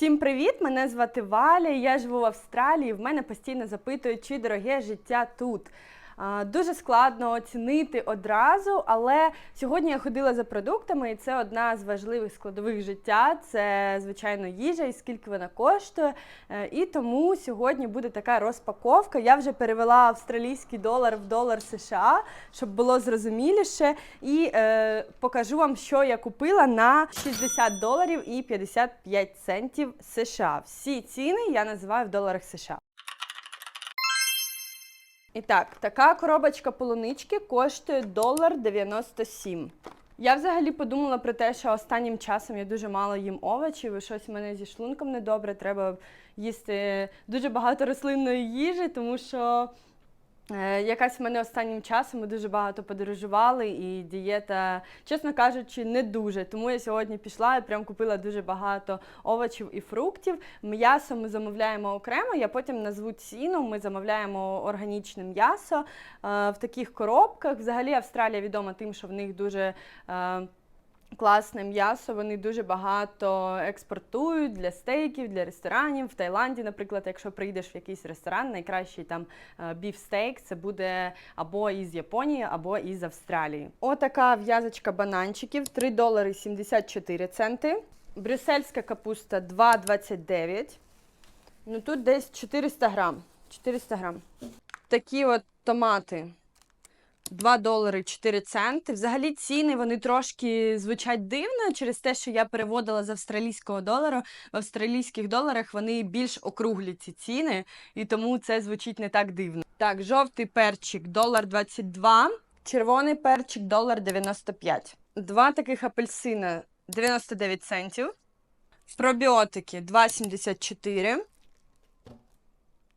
Всім привіт! Мене звати Валя. Я живу в Австралії. В мене постійно запитують, чи дороге життя тут. Дуже складно оцінити одразу, але сьогодні я ходила за продуктами, і це одна з важливих складових життя. Це звичайно їжа і скільки вона коштує. Е, І тому сьогодні буде така розпаковка. Я вже перевела австралійський долар в долар США, щоб було зрозуміліше. І е, покажу вам, що я купила на 60 доларів і 55 центів США. Всі ціни я називаю в доларах США. І так, така коробочка полунички коштує долар 97. Я взагалі подумала про те, що останнім часом я дуже мало їм овочів, і щось в мене зі шлунком недобре. Треба їсти дуже багато рослинної їжі, тому що якась в мене останнім часом ми дуже багато подорожували, і дієта, чесно кажучи, не дуже. Тому я сьогодні пішла і прям купила дуже багато овочів і фруктів. М'ясо ми замовляємо окремо. Я потім назву ціну. Ми замовляємо органічне м'ясо е, в таких коробках. Взагалі Австралія відома тим, що в них дуже. Класне м'ясо, вони дуже багато експортують для стейків, для ресторанів. В Таїланді, наприклад, якщо прийдеш в якийсь ресторан, найкращий там біфстейк це буде або із Японії, або із Австралії. Отака в'язочка бананчиків 3 долари 74 центи. Брюссельська капуста 2,29. Ну тут десь 400 грам. 400 грам. Такі от томати. 2 долари 4 центи. Взагалі ціни вони трошки звучать дивно через те, що я переводила з австралійського долару. В австралійських доларах вони більш округлі ці ціни, і тому це звучить не так дивно. Так, жовтий перчик долар 22, червоний перчик долар 95. Два таких апельсина 99 центів. Пробіотики 2,74.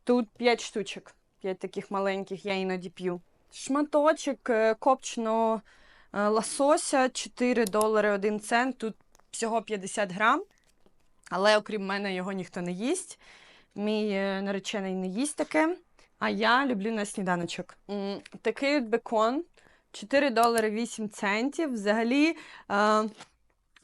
Тут 5 штучок. 5 таких маленьких, я іноді п'ю. Шматочок е, копченого е, лосося 4 долари 1 цент. Тут всього 50 грам. Але окрім мене його ніхто не їсть. Мій е, наречений не їсть таке. А я люблю на сніданочок. Такий от бекон 4 долари 8 центів. Взагалі.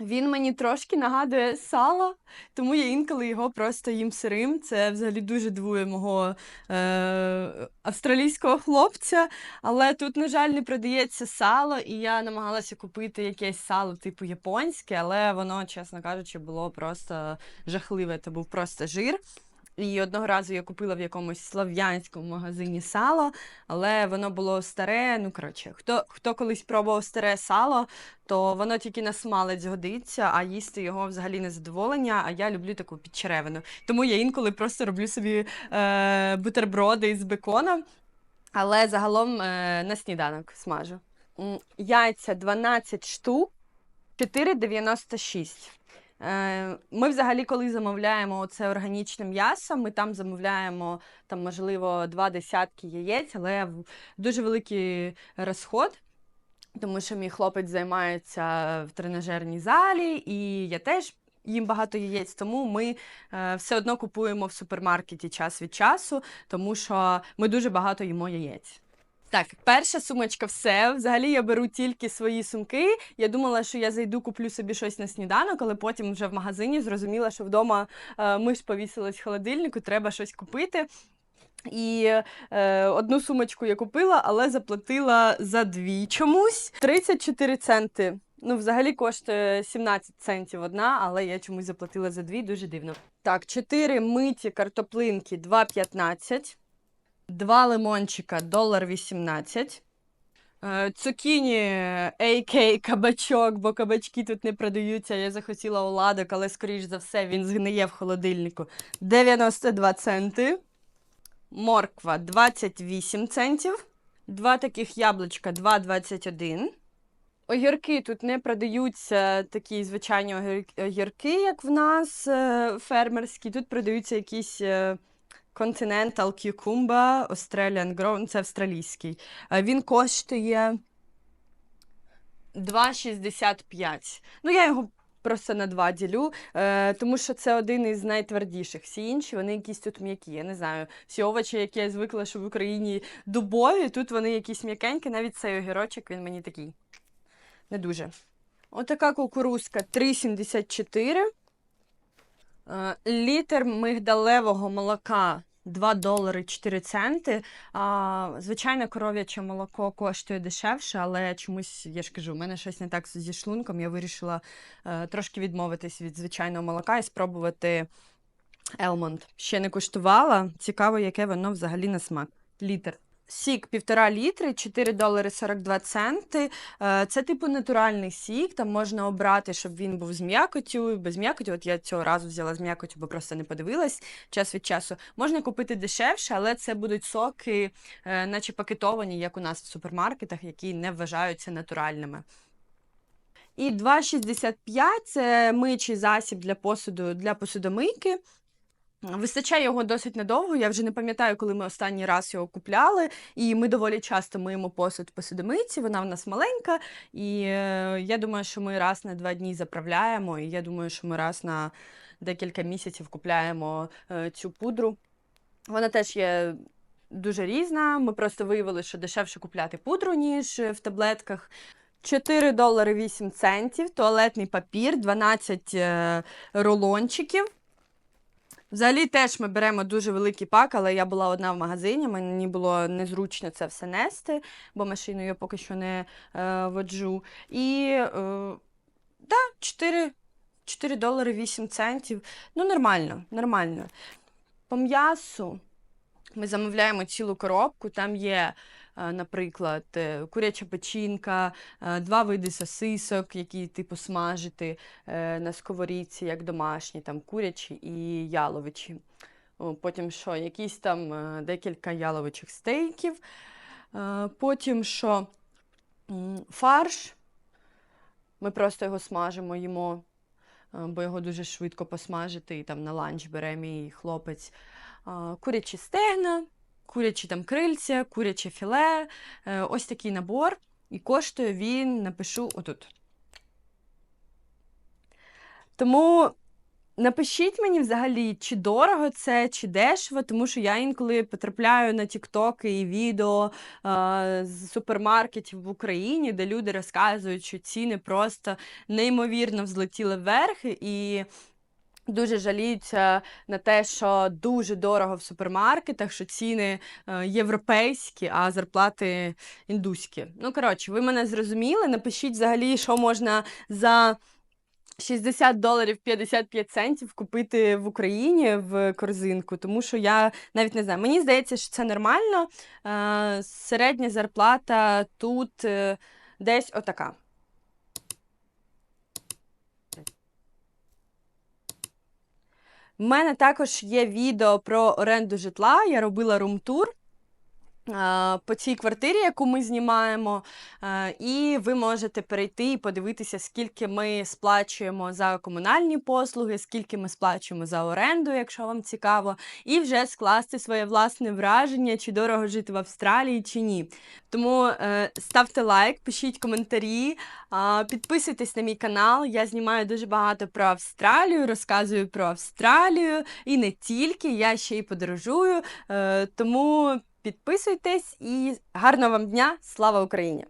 Він мені трошки нагадує сало, тому я інколи його просто їм сирим. Це взагалі дуже дивує мого е, австралійського хлопця. Але тут, на жаль, не продається сало, і я намагалася купити якесь сало, типу японське, але воно, чесно кажучи, було просто жахливе. Це був просто жир. І одного разу я купила в якомусь слов'янському магазині сало, але воно було старе. Ну, коротше, хто, хто колись пробував старе сало, то воно тільки на смалець годиться, а їсти його взагалі не задоволення. А я люблю таку підчеревину. Тому я інколи просто роблю собі е, бутерброди із беконом, але загалом е, на сніданок смажу. Яйця 12 штук, 4,96. Е, Ми взагалі, коли замовляємо це органічне м'ясо, ми там замовляємо там, можливо, два десятки яєць, але дуже великий розход. Тому що мій хлопець займається в тренажерній залі, і я теж їм багато яєць. Тому ми е, все одно купуємо в супермаркеті час від часу, тому що ми дуже багато їмо яєць. Так, перша сумочка все. Взагалі я беру тільки свої сумки. Я думала, що я зайду, куплю собі щось на сніданок, але потім вже в магазині зрозуміла, що вдома е, миш повісилась в холодильнику, треба щось купити. І е, одну сумочку я купила, але заплатила за дві чомусь. 34 центи. Ну, взагалі коштує 17 центів одна, але я чомусь заплатила за дві, дуже дивно. Так, 4 миті картоплинки 2,15. Два лимончика долар 18. Е, Цукіні, AK кабачок, бо кабачки тут не продаються. Я захотіла оладок, але, скоріш за все, він згниє в холодильнику. 92 центи. Морква 28 центів. Два таких яблучка 2,21. Огірки тут не продаються такі звичайні огірки, як в нас е, фермерські. Тут продаються якісь е, Continental Cucumber Australian Grown, це австралійський. Е, Він коштує 2,65. Ну, я його просто на два ділю, е, тому що це один із найтвердіших. Всі інші вони якісь тут м'які. Я не знаю. Всі овочі, які я звикла, що в Україні дубові, тут вони якісь м'якенькі, навіть цей огірочок, він мені такий. Не дуже. Отака кукурузка 3,74. Е, Літр мигдалевого молока 2 долари 4 центи. А, звичайне коров'яче молоко коштує дешевше, але чомусь, я ж кажу, у мене щось не так зі шлунком. Я вирішила е, трошки відмовитись від звичайного молока і спробувати Елмонд. Ще не куштувала. Цікаво, яке воно взагалі на смак. Літр. Сік півтора літри, 4 долари 42 центи. Е, Це типу натуральний сік. Там можна обрати, щоб він був з м'якотю, без м'якоті. От я цього разу взяла з м'якотю, бо просто не подивилась час від часу. Можна купити дешевше, але це будуть соки, е, наче пакетовані, як у нас в супермаркетах, які не вважаються натуральними. І 2,65 це миючий засіб для посуду для посудомийки. Вистачає його досить недовго. Я вже не пам'ятаю, коли ми останній раз його купляли. І ми доволі часто миємо посуд в посудомийці. Вона в нас маленька. І е, я думаю, що ми раз на два дні заправляємо. І я думаю, що ми раз на декілька місяців купляємо е, цю пудру. Вона теж є дуже різна. Ми просто виявили, що дешевше купляти пудру, ніж в таблетках. 4 долари 8 центів, туалетний папір, 12 е, рулончиків. Взагалі теж ми беремо дуже великий пак, але я була одна в магазині, мені було незручно це все нести, бо машину я поки що не е, воджу. І е, да, 4, 4 долари 8 центів. Ну, нормально, нормально. По м'ясу ми замовляємо цілу коробку, там є. Е, Наприклад, е, куряча печінка, е, два види сосисок, які типу смажити на сковорідці, як домашні, там курячі і яловичі. Потім що, якісь там декілька яловичих стейків. Потім що фарш. Ми просто його смажимо, їмо, бо його дуже швидко посмажити, і там на ланч бере мій хлопець. Курячі стегна, курячі там крильця, куряче філе. Е, Ось такий набор. І коштує він, напишу отут. Тому напишіть мені взагалі, чи дорого це, чи дешево, тому що я інколи потрапляю на тіктоки і відео е, з супермаркетів в Україні, де люди розказують, що ціни просто неймовірно взлетіли вверх, і дуже жаліються на те, що дуже дорого в супермаркетах, що ціни е, європейські, а зарплати індуські. Ну, коротше, ви мене зрозуміли. Напишіть взагалі, що можна за. 60 доларів 55 центів купити в Україні в корзинку, тому що я навіть не знаю. Мені здається, що це нормально. Е, середня зарплата тут е, десь отака. У мене також є відео про оренду житла. Я робила рум-тур по цій квартирі, яку ми знімаємо. Е, І ви можете перейти і подивитися, скільки ми сплачуємо за комунальні послуги, скільки ми сплачуємо за оренду, якщо вам цікаво, і вже скласти своє власне враження, чи дорого жити в Австралії, чи ні. Тому е, ставте лайк, пишіть коментарі, підписуйтесь на мій канал. Я знімаю дуже багато про Австралію, розказую про Австралію і не тільки, я ще й подорожую. Е, тому підписуйтесь і гарного вам дня! Слава Україні!